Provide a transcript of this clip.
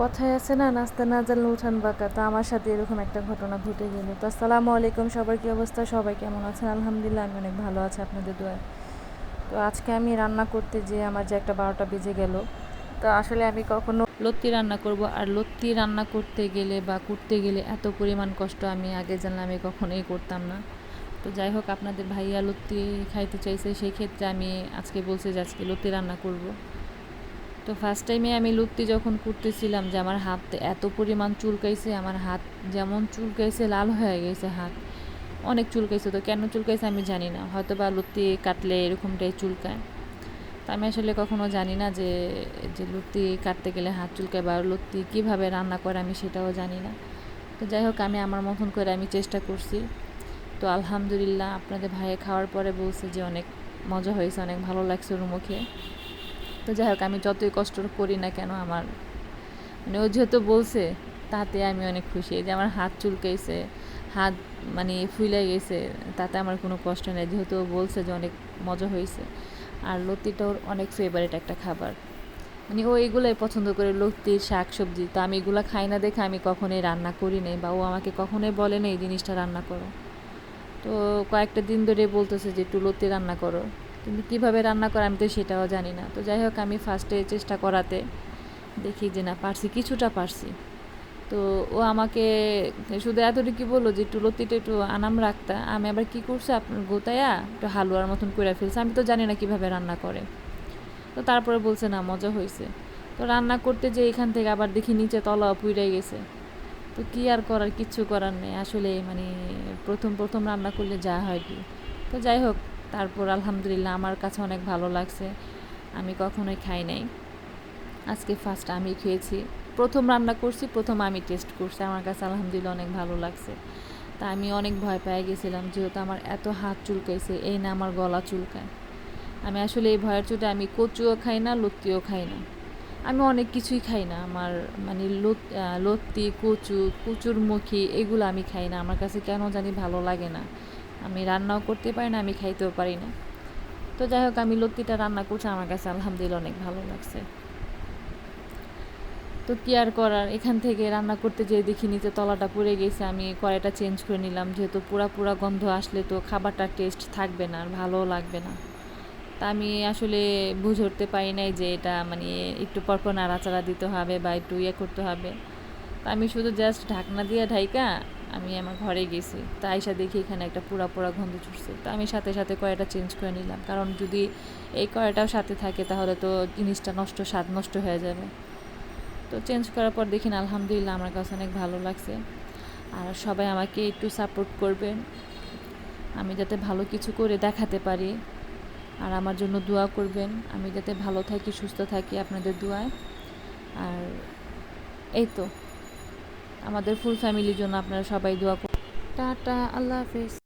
কথায় আছে না, নাস্তা না জানলে উঠান বাঁকা। তো আমার সাথে এরকম একটা ঘটনা ঘটে গেল। তো আসসালামু আলাইকুম, সবার কি অবস্থা? সবাই কেমন আছেন? আলহামদুলিল্লাহ, আমি অনেক ভালো আছি আপনাদের দোয়ায়। তো আজকে আমি রান্না করতে যেয়ে আমার যে একটা বারোটা বেজে গেল। তো আসলে আমি কখনো লত্তি রান্না করব, আর লত্তি রান্না করতে গেলে বা করতে গেলে এত পরিমাণ কষ্ট আমি আগে জানলে আমি কখনোই করতাম না। তো যাই হোক, আপনাদের ভাইয়া লত্তি খাইতে চাইছে, সেই ক্ষেত্রে আমি আজকে বলছি যে আজকে লত্তি রান্না করব। তো ফার্স্ট টাইমে আমি লুত্তি যখন করতেছিলাম যে আমার হাত এত পরিমাণ চুলকাইছে, আমার হাত যেমন চুলকাইছে, লাল হয়ে গেছে হাত। অনেক চুলকাইছে, তো কেন চুলকাইছে আমি জানি না। হয়তো বা লুত্তি কাটলে এরকমটাই চুলকায়। তো আমি আসলে কখনো জানি না যে যে লুত্তি কাটতে গেলে হাত চুলকায় বা লুত্তি কীভাবে রান্না করে আমি সেটাও জানি না। তো যাই হোক, আমি আমার মতন করে আমি চেষ্টা করছি। তো আলহামদুলিল্লাহ, আপনাদের ভাইয়ে খাওয়ার পরে বলছে যে অনেক মজা হয়েছে, অনেক ভালো লাগছে ওর মুখে তো যাই হোক, আমি যতই কষ্ট করি না কেন, আমার মানে ও যেহেতু বলছে, তাতে আমি অনেক খুশি। যে আমার হাত চুলকাইছে, হাত মানে ফুলে গেছে, তাতে আমার কোনো কষ্ট নেই। যেহেতু ও বলছে যে অনেক মজা হয়েছে আর লতিটা ওর অনেক ফেভারিট একটা খাবার। মানে ও এগুলোই পছন্দ করে, লতি শাক সবজি তো আমি এগুলো খাই না দেখে আমি কখনোই রান্না করি নাই বা ও আমাকে কখনোই বলে না এই জিনিসটা রান্না করো। তো কয়েকটা দিন ধরে বলতেছে যে, একটু লতি রান্না করো। কিন্তু কীভাবে রান্না করে আমি তো সেটাও জানি না। তো যাই হোক, আমি ফার্স্টে চেষ্টা করাতে দেখি যে না, পারছি, কিছুটা পারছি। তো ও আমাকে শুধু এতটুকু বলল যে একটু লতিটা একটু আনাম রাখতা, আমি আবার কি করছে আপনার গোতায়া একটু হালুয়ার মতন করে ফেলছে, আমি তো জানি না কীভাবে রান্না করে। তো তারপরে বলছে না, মজা হয়েছে তো রান্না করতে যে এখান থেকে আবার দেখি নিচে তলা পুইরাই গেছে। তো কী আর করার, কিচ্ছু করার নেই। আসলে মানে প্রথম প্রথম রান্না করলে যা হয় কি। তো যাই হোক তারপর আলহামদুলিল্লাহ আমার কাছে অনেক ভালো লাগছে। আমি কখনোই খাই নাই। আজকে ফার্স্ট আমি খেয়েছি। প্রথম রান্না করছি, প্রথম আমি টেস্ট করছি। আমার কাছে আলহামদুলিল্লাহ অনেক ভালো লাগছে। তা আমি অনেক ভয় পেয়ে গেছিলাম, যেহেতু আমার এত হাত চুলকাইছে, এই না আমার গলা চুলকায়। আমি আসলে এই ভয়ের চোটে আমি কচুও খাই না, লত্তিও খাই না। আমি অনেক কিছুই খাই না। আমার মানে লত্তি, কচু, কচুর মুখি, এগুলো আমি খাই না। আমার কাছে কেন জানি ভালো লাগে না। আমি রান্নাও করতে পারি না, আমি খাইতেও পারি না। তো যাই হোক, আমি লত্তিটা রান্না করছি, আমার কাছে আলহামদুলিল্লাহ অনেক ভালো লাগছে। তো কি আর করার? এখান থেকে রান্না করতে যেয়ে দেখি নিচে তলাটা পড়ে গেছে, আমি কড়াইটা চেঞ্জ করে নিলাম, যেহেতু পুরা পুরা গন্ধ আসলে তো খাবারটার টেস্ট থাকবে না, আর ভালোও লাগবে না। তা আমি আসলে বুঝে উঠতে পারি নাই যে এটা মানে একটু পরপর নাড়াচাড়া দিতে হবে বা একটু ইয়ে করতে হবে। তা আমি শুধু জাস্ট ঢাকনা দিয়ে ঢাইকা আমি আমার ঘরে গেছি। তা আইসা দেখি এখানে একটা পুরা পোড়া গন্ধ ছুটছে। তো আমি সাথে সাথে কয়টা চেঞ্জ করে নিলাম। কারণ যদি এই কয়টাও সাথে থাকে তাহলে তো জিনিসটা নষ্ট, স্বাদ নষ্ট হয়ে যাবে। তো চেঞ্জ করার পর দেখি আলহামদুলিল্লাহ আমার কাছে অনেক ভালো লাগছে। আর সবাই আমাকে একটু সাপোর্ট করবেন আমি যাতে ভালো কিছু করে দেখাতে পারি। আর আমার জন্য দোয়া করবেন। আমি যাতে ভালো থাকি, সুস্থ থাকি আপনাদের দোয়ায়। আর এই তো। আমাদের ফুল ফ্যামিলির জন্য আপনারা সবাই দোয়া করুন। টাটা আল্লাহ হাফিজ।